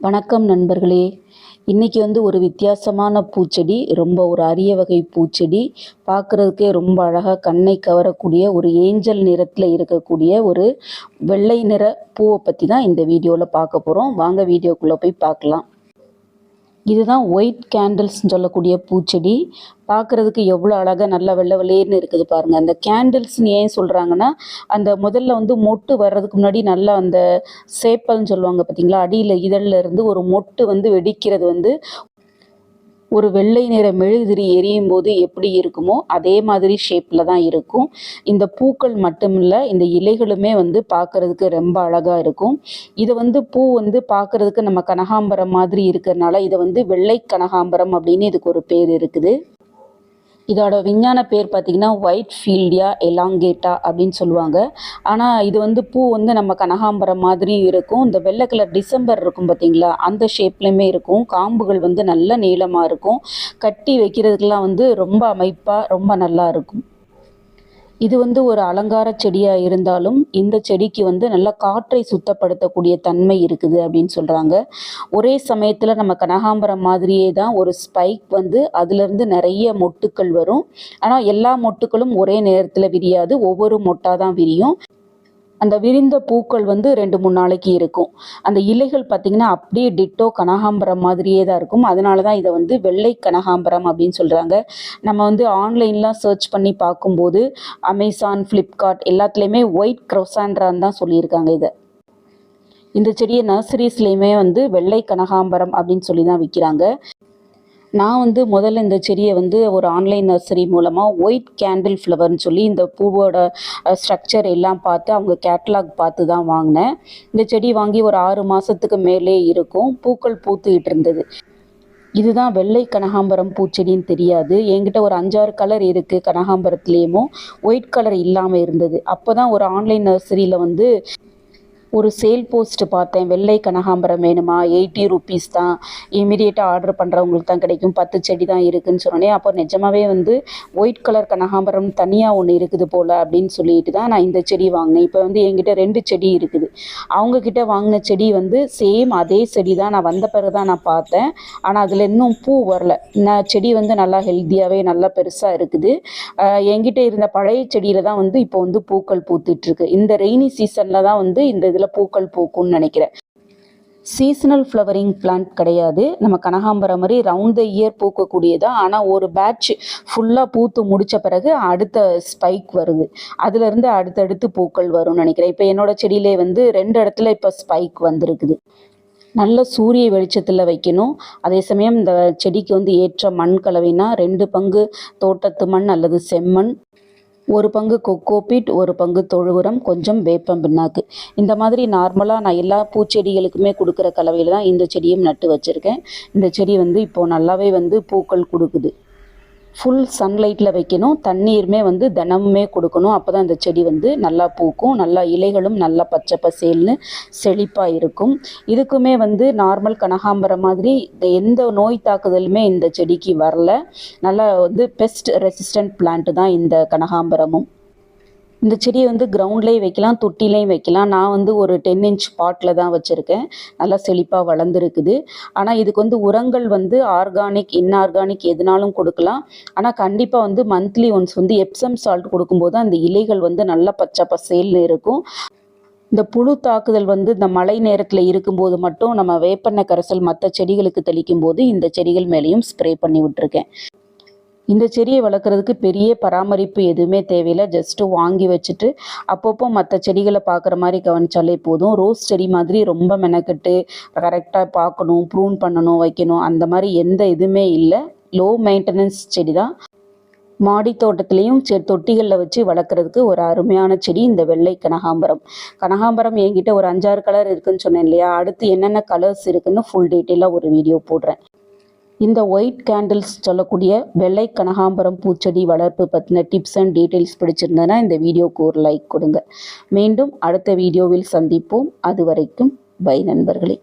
வணக்கம் நண்பர்களே. இன்றைக்கி வந்து ஒரு வித்தியாசமான பூச்செடி ரொம்ப ஒரு அரிய வகை பூச்செடி. பார்க்குறதுக்கே ரொம்ப அழகாக கண்ணை கவரக்கூடிய ஒரு ஏஞ்சல் நிறத்தில் இருக்கக்கூடிய ஒரு வெள்ளை நிற பூவை பற்றி தான் இந்த வீடியோவில் பார்க்க போகிறோம் வாங்க வீடியோக்குள்ளே போய் பார்க்கலாம். இதுதான் ஒயிட் கேண்டில்ஸ்னு சொல்லக்கூடிய பூச்செடி. பார்க்குறதுக்கு எவ்வளோ அழகாக நல்லா வெள்ளை வெள்ளையர்னு இருக்குது பாருங்கள் அந்த கேண்டில்ஸ்னு ஏன் சொல்கிறாங்கன்னா அந்த முதல்ல வந்து மொட்டு வர்றதுக்கு முன்னாடி நல்லா அந்த சேப்பல்னு சொல்லுவாங்க பார்த்தீங்களா அடியில் இதழில் இருந்து ஒரு மொட்டு வந்து வெடிக்கிறது வந்து ஒரு வெள்ளை நிற மெழுகுதிரி எரியும் போது எப்படி இருக்குமோ அதே மாதிரி ஷேப்பில் தான் இருக்கும். இந்த பூக்கள் மட்டும் இல்லை இந்த இலைகளுமே வந்து பார்க்குறதுக்கு ரொம்ப அழகாக இருக்கும். இது வந்து பூ வந்து பார்க்குறதுக்கு நம்ம கனகாம்பரம் மாதிரி இருக்கிறனால இதை வந்து வெள்ளை கனகாம்பரம் அப்படின்னு இதுக்கு ஒரு பேர் இருக்குது. இதோட விஞ்ஞான பேர் பார்த்திங்கன்னா ஒயிட் ஃபீல்டியா எலாங்கேட்டா அப்படின்னு சொல்லுவாங்க. ஆனால் இது வந்து பூ வந்து நம்ம கனகாம்பரம் மாதிரியும் இருக்கும். இந்த வெள்ளை கலர் டிசம்பர் இருக்கும் பார்த்திங்களா அந்த ஷேப்லேயுமே இருக்கும். காம்புகள் வந்து நல்ல நீளமாக இருக்கும். கட்டி வைக்கிறதுக்கெலாம் வந்து ரொம்ப அமைப்பாக ரொம்ப நல்லா இருக்கும். இது வந்து ஒரு அலங்கார செடியாக இருந்தாலும் இந்த செடிக்கு வந்து நல்ல காற்றை சுத்தப்படுத்தக்கூடிய தன்மை இருக்குது அப்படின்னு சொல்கிறாங்க ஒரே சமயத்தில் நம்ம கனகாம்பரம் மாதிரியே தான் ஒரு ஸ்பைக் வந்து அதுலேருந்து நிறைய மொட்டுக்கள் வரும். ஆனால் எல்லா மொட்டுக்களும் ஒரே நேரத்தில் விரியாது. ஒவ்வொரு மொட்டாக தான் விரியும். அந்த விரிந்த பூக்கள் வந்து ரெண்டு மூணு நாளைக்கு இருக்கும். அந்த இலைகள் பார்த்திங்கன்னா அப்படியே டிட்டோ கனகாம்பரம் மாதிரியே தான் இருக்கும். அதனால தான் இதை வந்து வெள்ளை கனகாம்பரம் அப்படின்னு சொல்கிறாங்க நம்ம வந்து ஆன்லைன்லாம் சர்ச் பண்ணி பார்க்கும்போது அமேசான் ஃப்ளிப்கார்ட் எல்லாத்துலேயுமே ஒயிட் க்ரொசான்ட்ரான் தான் சொல்லியிருக்காங்க இதை. இந்த செடியை நர்சரிஸ்லேயுமே வந்து வெள்ளை கனகாம்பரம் அப்படின்னு சொல்லி தான் விற்கிறாங்க நான் வந்து முதல்ல இந்த செடியை வந்து ஒரு ஆன்லைன் நர்சரி மூலமாக ஒயிட் கேண்டில் ஃப்ளவர்னு சொல்லி இந்த பூவோட ஸ்ட்ரக்சர் எல்லாம் பார்த்து அவங்க கேட்லாக் பார்த்து தான் வாங்கினேன். இந்த செடி வாங்கி ஒரு ஆறு மாதத்துக்கு மேலே இருக்கும். பூக்கள் பூத்துக்கிட்டு இருந்தது. இதுதான் வெள்ளை கனகாம்பரம் பூச்செடின்னு தெரியாது. என்கிட்ட ஒரு அஞ்சாறு கலர் இருக்குது கனகாம்பரத்துலேயுமோ. ஒயிட் கலர் இல்லாமல் இருந்தது. அப்போ தான் ஒரு ஆன்லைன் நர்சரியில் வந்து ஒரு சேல் போஸ்ட் பார்த்தேன். வெள்ளை கனகாம்பரம் வேணுமா? எயிட்டி ருபீஸ் தான். இமீடியட்டாக ஆர்டர் பண்ணுறவங்களுக்கு தான் கிடைக்கும். பத்து செடி தான் இருக்குதுன்னு சொன்னோன்னே அப்போ நிஜமாவே வந்து ஒயிட் கலர் கனகாம்பரம் தனியாக ஒன்று இருக்குது போல் அப்படின்னு சொல்லிட்டு தான் நான் இந்த செடி வாங்கினேன். இப்போ வந்து என்கிட்ட ரெண்டு செடி இருக்குது. அவங்கக்கிட்ட வாங்கின செடி வந்து சேம் அதே செடி தான். நான் வந்த பிறகு தான் நான் பார்த்தேன். ஆனால் அதில் இன்னும் பூ வரல. நான் செடி வந்து நல்லா ஹெல்த்தியாகவே நல்லா பெருசாக இருக்குது. என்கிட்ட இருந்த பழைய செடியில் தான் வந்து இப்போ வந்து பூக்கள் பூத்துட்ருக்கு இந்த ரெய்னி சீசனில் தான் வந்து இந்த இதில் பூக்கள் பூக்கும்னு நினைக்கிறேன். சீசனல் ஃப்ளவரிங் பிளான்ட் கிடையாது. நம்ம கனகாம்பரம் மாதிரி ரவுண்ட் த இயர் பூக்கக்கூடியதான் ஆனால் ஒரு பேட்ச் ஃபுல்லாக பூத்து முடித்த பிறகு அடுத்த ஸ்பைக் வருது. அதுலேருந்து அடுத்தடுத்து பூக்கள் வரும்னு நினைக்கிறேன். இப்போ என்னோடய செடியிலே வந்து ரெண்டு இடத்துல இப்போ ஸ்பைக் வந்திருக்குது. நல்ல சூரிய வெளிச்சத்தில் வைக்கணும். அதே சமயம் இந்த செடிக்கு வந்து ஏற்ற மண் கலவைனா ரெண்டு பங்கு தோட்டத்து மண் அல்லது செம்மண். ஒரு பங்கு கொக்கோபீட் ஒரு பங்கு தொழு கொஞ்சம் வேப்பம் பின்னாக்கு இந்த மாதிரி நார்மலாக நான் எல்லா பூச்செடிகளுக்குமே கொடுக்குற கலவையில் தான் இந்த செடியும் நட்டு வச்சுருக்கேன். இந்த செடி வந்து இப்போது நல்லாவே வந்து பூக்கள் கொடுக்குது. ஃபுல் சன்லைட்டில் வைக்கணும். தண்ணீருமே வந்து தினமுமே கொடுக்கணும். அப்போ தான் இந்த செடி வந்து நல்லா பூக்கும். நல்லா இலைகளும் நல்லா பச்சை பசேல்னு செழிப்பாக இருக்கும். இதுக்குமே வந்து நார்மல் கனகாம்பரம் மாதிரி எந்த நோய் தாக்குதலுமே இந்த செடிக்கு வரல. நல்லா வந்து பெஸ்ட் ரெசிஸ்டன்ட் பிளான்ட்டு தான் இந்த கனகாம்பரமும். இந்த செடியை வந்து கிரவுண்ட்லேயும் வைக்கலாம் தொட்டிலையும் வைக்கலாம். நான் வந்து ஒரு டென் இன்ச் பாட்டில் தான் வச்சுருக்கேன். நல்லா செழிப்பாக வளர்ந்துருக்குது. ஆனால் இதுக்கு வந்து உரங்கள் வந்து ஆர்கானிக் இன்ஆர்கானிக் எதுனாலும் கொடுக்கலாம். ஆனால் கண்டிப்பாக வந்து மந்த்லி ஒன்ஸ் வந்து எப்சம் சால்ட் கொடுக்கும்போது அந்த இலைகள் வந்து நல்லா பச்சை பசேல்னு இருக்கும். இந்த புழு தாக்குதல் வந்து இந்த மழை நேரத்தில் இருக்கும்போது மட்டும் நம்ம வேப்பெண்ணெய் கரைசல் மற்ற செடிகளுக்கு தெளிக்கும் போது இந்த செடிகள் மேலேயும் ஸ்ப்ரே பண்ணி விட்டுருக்கேன். இந்த செடியை வளர்க்குறதுக்கு பெரிய பராமரிப்பு எதுவுமே தேவையில்லை. ஜஸ்ட்டு வாங்கி வச்சுட்டு அப்பப்போ மற்ற செடிகளை பார்க்குற மாதிரி கவனிச்சாலே போதும். ரோஸ் செடி மாதிரி ரொம்ப மெனக்கெட்டு கரெக்டாக பார்க்கணும் ப்ரூன் பண்ணணும் வைக்கணும். அந்த மாதிரி எந்த இதுவுமே இல்லை. லோ மெயின்டெனன்ஸ் செடி தான் மாடி தோட்டத்துலேயும் செ தொட்டிகளில் வச்சு வளர்க்குறதுக்கு ஒரு அருமையான செடி இந்த வெள்ளை கனகாம்பரம். கனகாம்பரம் என்கிட்ட ஒரு அஞ்சாறு கலர் இருக்குதுன்னு சொன்னேன் இல்லையா? அடுத்து என்னென்ன கலர்ஸ் இருக்குதுன்னு ஃபுல் டீட்டெயிலாக ஒரு வீடியோ போடுறேன். இந்த ஒயிட் கேண்டில்ஸ் சொல்லக்கூடிய வெள்ளை கனகாம்பரம் பூச்செடி வளர்ப்பு பற்றின டிப்ஸ் அண்ட் டீட்டெயில்ஸ் பிடிச்சிருந்ததுன்னா இந்த வீடியோக்கு ஒரு லைக் கொடுங்க. மீண்டும் அடுத்த வீடியோவில் சந்திப்போம். அது வரைக்கும் பை நண்பர்களே.